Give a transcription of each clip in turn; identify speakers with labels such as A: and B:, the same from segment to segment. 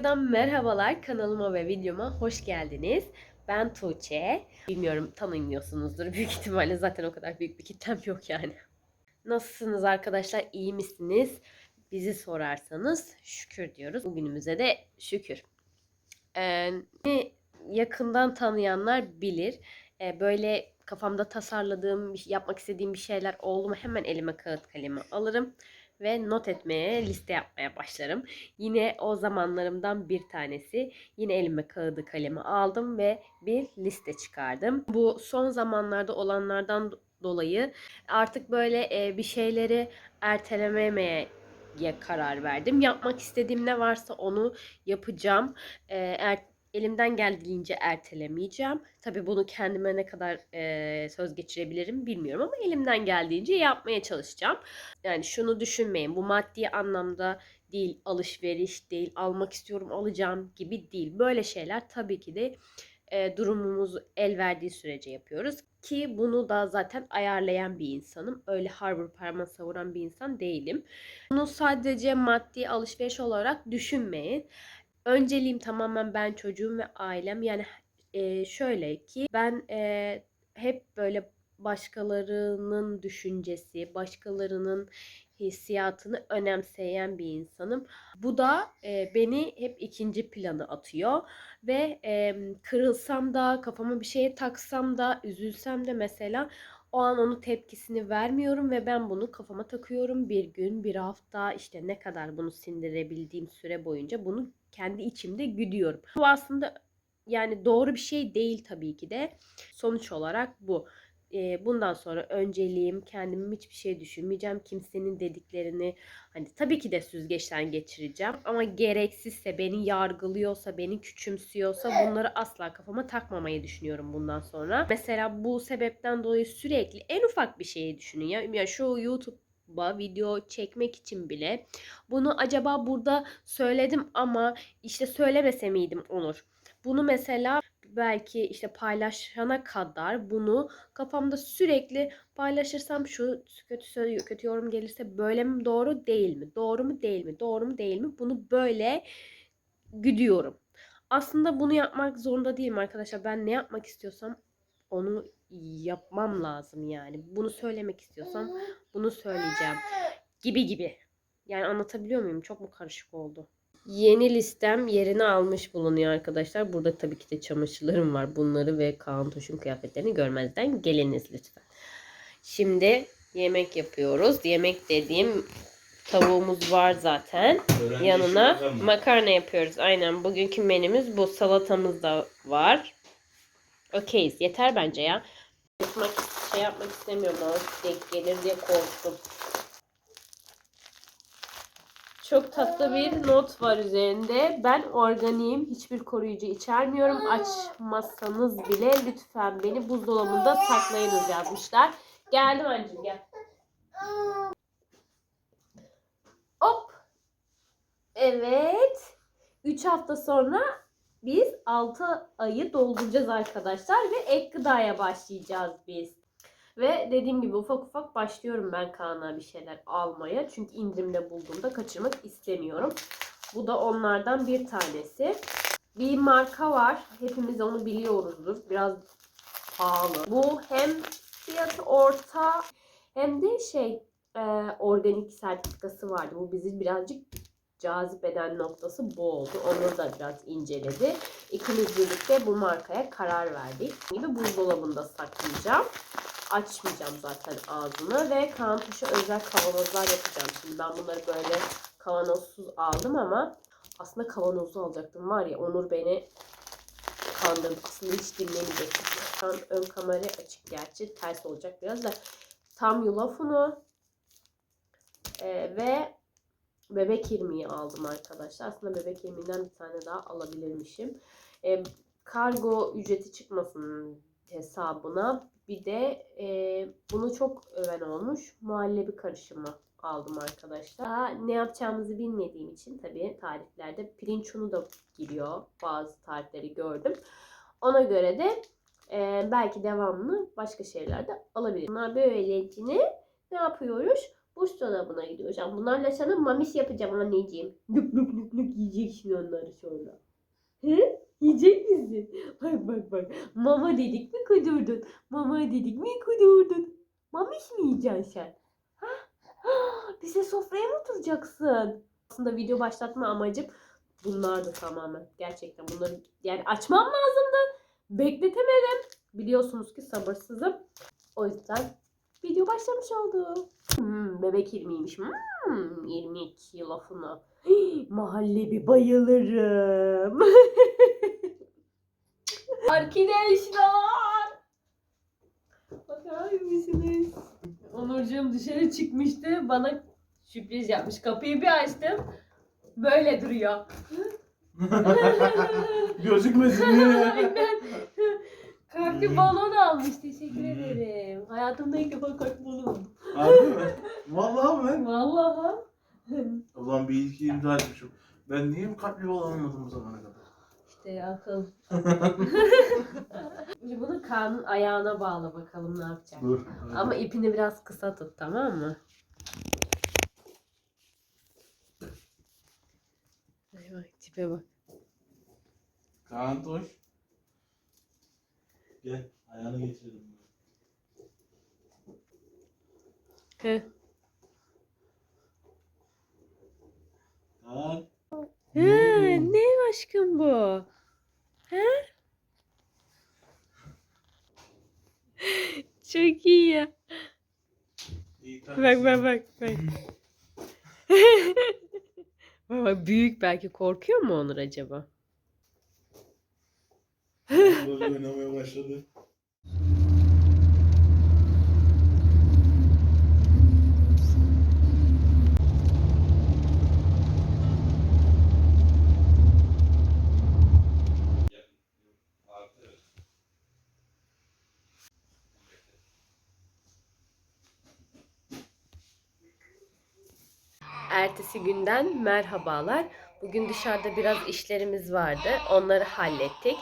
A: Videodan merhabalar. Kanalıma ve videoma hoş geldiniz. Ben Tuğçe. Bilmiyorum tanımıyorsunuzdur. Büyük ihtimalle zaten o kadar büyük bir kitlem yok yani. Nasılsınız arkadaşlar? İyi misiniz? Bizi sorarsanız şükür diyoruz. Bugünümüze de şükür. Ee, yakından tanıyanlar bilir. Ee, böyle kafamda tasarladığım, yapmak istediğim bir şeyler oldu hemen elime kağıt kalemi alırım ve not etmeye, liste yapmaya başlarım. Yine o zamanlarımdan bir tanesi. Yine elime kağıdı kalemi aldım ve bir liste çıkardım. Bu son zamanlarda olanlardan dolayı artık böyle e, bir şeyleri ertelememeye karar verdim. Yapmak istediğim ne varsa onu yapacağım. E, er- elimden geldiğince ertelemeyeceğim. Tabii bunu kendime ne kadar e, söz geçirebilirim bilmiyorum ama elimden geldiğince yapmaya çalışacağım. Yani şunu düşünmeyin. Bu maddi anlamda değil, alışveriş değil, almak istiyorum, alacağım gibi değil. Böyle şeyler tabii ki de e, durumumuz el verdiği sürece yapıyoruz. Ki bunu da zaten ayarlayan bir insanım. Öyle harbur parmağı savuran bir insan değilim. Bunu sadece maddi alışveriş olarak düşünmeyin. Önceliğim tamamen ben, çocuğum ve ailem. Yani e, şöyle ki ben e, hep böyle başkalarının düşüncesi, başkalarının hissiyatını önemseyen bir insanım. Bu da e, beni hep ikinci planı atıyor ve e, kırılsam da kafama bir şeye taksam da üzülsem de mesela o an onun tepkisini vermiyorum ve ben bunu kafama takıyorum bir gün, bir hafta işte ne kadar bunu sindirebildiğim süre boyunca bunu kendi içimde güdüyorum. Bu aslında yani doğru bir şey değil tabii ki de. Sonuç olarak bu. Ee, bundan sonra önceliğim kendimi hiçbir şey düşünmeyeceğim. Kimsenin dediklerini hani tabii ki de süzgeçten geçireceğim ama gereksizse beni yargılıyorsa, beni küçümsüyorsa bunları asla kafama takmamayı düşünüyorum bundan sonra. Mesela bu sebepten dolayı sürekli en ufak bir şeyi düşünün ya. Ya şu YouTube'a video çekmek için bile bunu acaba burada söyledim ama işte söylemese miydim Onur? Bunu mesela belki işte paylaşana kadar bunu kafamda sürekli paylaşırsam şu kötü söz, kötü yorum gelirse böyle mi doğru değil mi? Doğru mu değil mi? Doğru mu değil mi? Bunu böyle güdüyorum. Aslında bunu yapmak zorunda değilim arkadaşlar. Ben ne yapmak istiyorsam onu yapmam lazım yani. Bunu söylemek istiyorsam bunu söyleyeceğim. Gibi gibi. Yani anlatabiliyor muyum? Çok mu karışık oldu? Yeni listem yerini almış bulunuyor arkadaşlar. Burada tabii ki de çamaşırlarım var. Bunları ve Kaan Toş'un kıyafetlerini görmezden geliniz lütfen. Şimdi yemek yapıyoruz. Yemek dediğim tavuğumuz var zaten.
B: Öğrenci
A: Yanına makarna yapıyoruz. Aynen bugünkü menümüz bu. Salatamız da var. Okeyiz. Yeter bence ya. Yapmak, şey yapmak istemiyorum ama denk gelir diye korktum. Çok tatlı bir not var üzerinde. Ben organiyim. Hiçbir koruyucu içermiyorum. Açmazsanız bile lütfen beni buzdolabında saklayınız yazmışlar. Geldim anneciğim gel. Hop. Evet. 3 hafta sonra biz 6 ayı dolduracağız arkadaşlar ve ek gıdaya başlayacağız biz. Ve dediğim gibi ufak ufak başlıyorum ben Kaan'a bir şeyler almaya. Çünkü indirimde bulduğumda kaçırmak istemiyorum. Bu da onlardan bir tanesi. Bir marka var. Hepimiz onu biliyoruzdur. Biraz pahalı. Bu hem fiyatı orta hem de şey e, organik sertifikası vardı. Bu bizi birazcık cazip eden noktası bu oldu. Onu da biraz inceledi. İkimiz birlikte bu markaya karar verdik. Gibi buzdolabında saklayacağım. Açmayacağım zaten ağzını ve kantuşa özel kavanozlar yapacağım. Şimdi ben bunları böyle kavanozsuz aldım ama aslında kavanozlu alacaktım var ya Onur beni kandırdı. Aslında hiç dinlemeyecektim. Şu an ön kamera açık gerçi. Ters olacak biraz da. Tam yulaf unu e, ve bebek irmiği aldım arkadaşlar. Aslında bebek irmiğinden bir tane daha alabilirmişim. E, kargo ücreti çıkmasın hesabına. Bir de e, bunu çok öven olmuş. Muhallebi karışımı aldım arkadaşlar. Daha ne yapacağımızı bilmediğim için tabii tariflerde pirinç unu da giriyor. Bazı tarifleri gördüm. Ona göre de e, belki devamlı başka şeyler de alabilirim. Bunlar böylecine ne yapıyoruz? Buzdolabına gidiyor. Can. Bunlarla sana mamis yapacağım anneciğim. Lük lük lük lük yiyeceksin onları sonra. He? Yiyecek misin? Bak bak bak. Mama dedik mi kudurdun? Mama dedik mi kudurdun? Mamis mi yiyeceksin sen? Ha? Ha, Bize sofraya mı oturacaksın? Aslında video başlatma amacım bunlardı tamamen. Gerçekten bunları yani açmam lazımdı. Bekletemedim. Biliyorsunuz ki sabırsızım. O yüzden video başlamış oldu. Hmm, bebek irmiymiş. Hmm, 22 lafına. Hii, Mahalle bir bayılırım. Arkadaşlar. Bakar mısınız? Onurcuğum dışarı çıkmıştı. Bana sürpriz yapmış. Kapıyı bir açtım. Böyle duruyor.
B: Gözükmesin diye.
A: Aynen. Kalpli balon almış. Teşekkür ederim. Hayatımda ilk defa kalpli balon aldım.
B: Harbi mi? Vallahi mi?
A: Vallahi.
B: Zaman bir ilki imza etmişim. Ben niye kalpli bal almadım bu zamana kadar?
A: İşte akıl. Şimdi bunu Kaan'ın ayağına bağla bakalım ne yapacak.
B: Dur.
A: Ama ipini biraz kısa tut tamam mı? Ay bak tipe bak.
B: Kaan Toş. Gel ayağını geçirelim.
A: Hı.
B: Kaan.
A: Hı, ne aşkım bu? He? Çok iyi ya.
B: İyi,
A: Bak bak bak bak. bak bak büyük belki korkuyor mu Onur acaba?
B: Oynamaya başladı.
A: Ertesi günden merhabalar. Bugün dışarıda biraz işlerimiz vardı. Onları hallettik.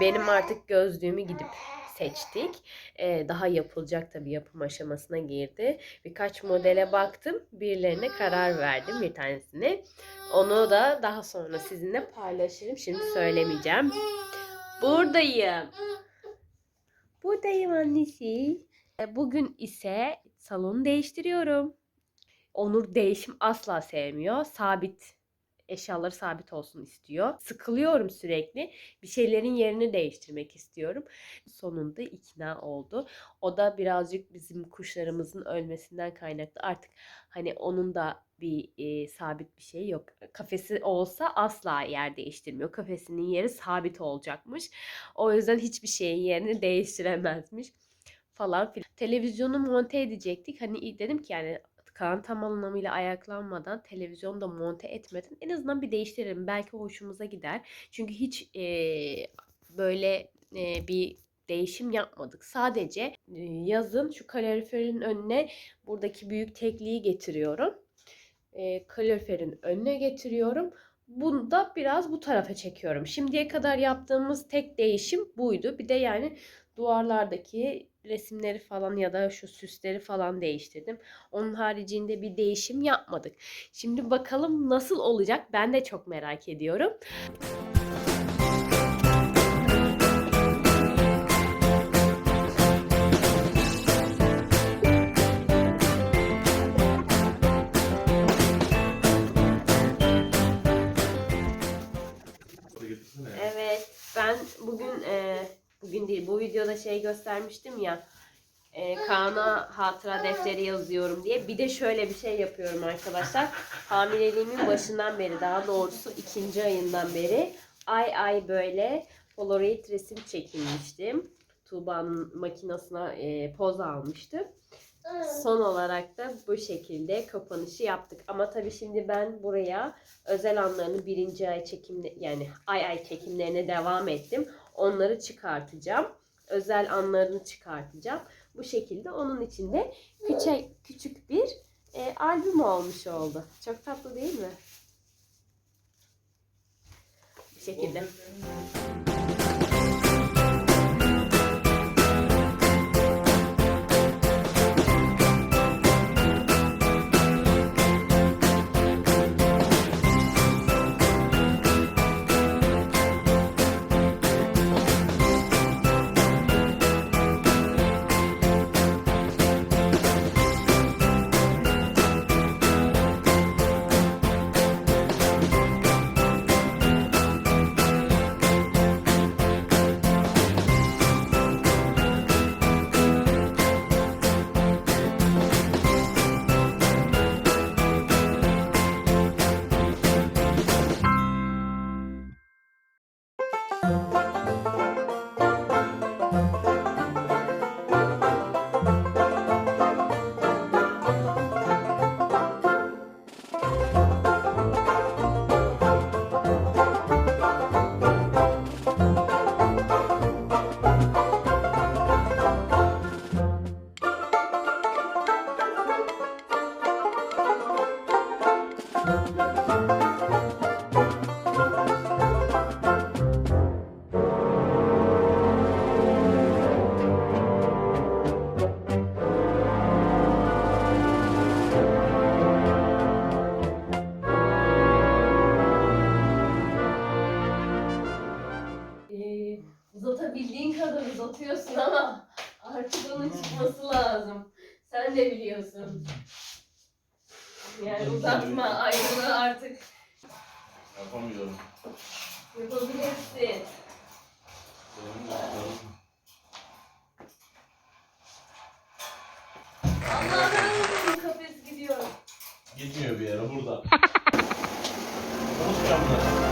A: Benim artık gözlüğümü gidip seçtik. Ee, daha yapılacak tabii yapım aşamasına girdi. Birkaç modele baktım. Birilerine karar verdim bir tanesini. Onu da daha sonra sizinle paylaşırım. Şimdi söylemeyeceğim. Buradayım. Buradayım annesi. E, Bugün ise salonu değiştiriyorum. Onur değişim asla sevmiyor. Sabit eşyaları sabit olsun istiyor. Sıkılıyorum sürekli. Bir şeylerin yerini değiştirmek istiyorum. Sonunda ikna oldu. O da birazcık bizim kuşlarımızın ölmesinden kaynaklı. Artık hani onun da bir e, sabit bir şey yok. Kafesi olsa asla yer değiştirmiyor. Kafesinin yeri sabit olacakmış. O yüzden hiçbir şeyin yerini değiştiremezmiş falan filan. Televizyonu monte edecektik. Hani dedim ki yani Kaan tam anlamıyla ayaklanmadan televizyonu da monte etmeden en azından bir değiştirelim. Belki hoşumuza gider. Çünkü hiç e, böyle e, bir değişim yapmadık. Sadece yazın şu kaloriferin önüne buradaki büyük tekliği getiriyorum. E, kaloriferin önüne getiriyorum. Bunu da biraz bu tarafa çekiyorum. Şimdiye kadar yaptığımız tek değişim buydu. Bir de yani duvarlardaki resimleri falan ya da şu süsleri falan değiştirdim. Onun haricinde bir değişim yapmadık. Şimdi bakalım nasıl olacak ben de çok merak ediyorum. Evet ben bugün e, bugün değil bu videoda şey göstermiştim ya e, Kaan'a hatıra defteri yazıyorum diye. Bir de şöyle bir şey yapıyorum arkadaşlar. Hamileliğimin başından beri daha doğrusu ikinci ayından beri ay ay böyle Polaroid resim çekilmiştim. Tuğba'nın makinasına e, poz almıştım. Son olarak da bu şekilde kapanışı yaptık. Ama tabii şimdi ben buraya özel anlarını birinci ay çekimle yani ay ay çekimlerine devam ettim. Onları çıkartacağım. Özel anlarını çıkartacağım. Bu şekilde onun içinde küçük küçük bir e, albüm olmuş oldu. Çok tatlı değil mi? Bu şekilde. Uzatıyorsun ama artık onun çıkması lazım. Sen de biliyorsun. Yani uzatma ayrılığı artık
B: Yapamıyorum.
A: yapabilirsin. Allah'ım kafes gidiyor.
B: Gitmiyor bir yere burada. Konuşacağım bunları.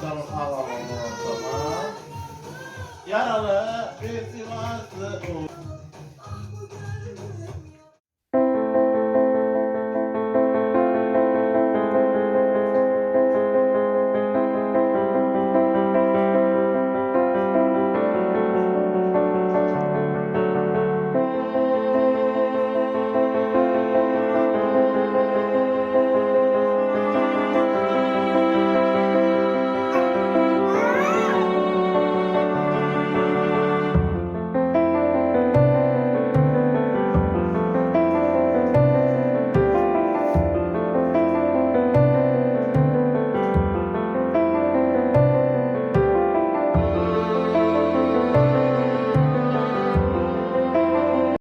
B: Tamam. Yaralı bir Sivaslı.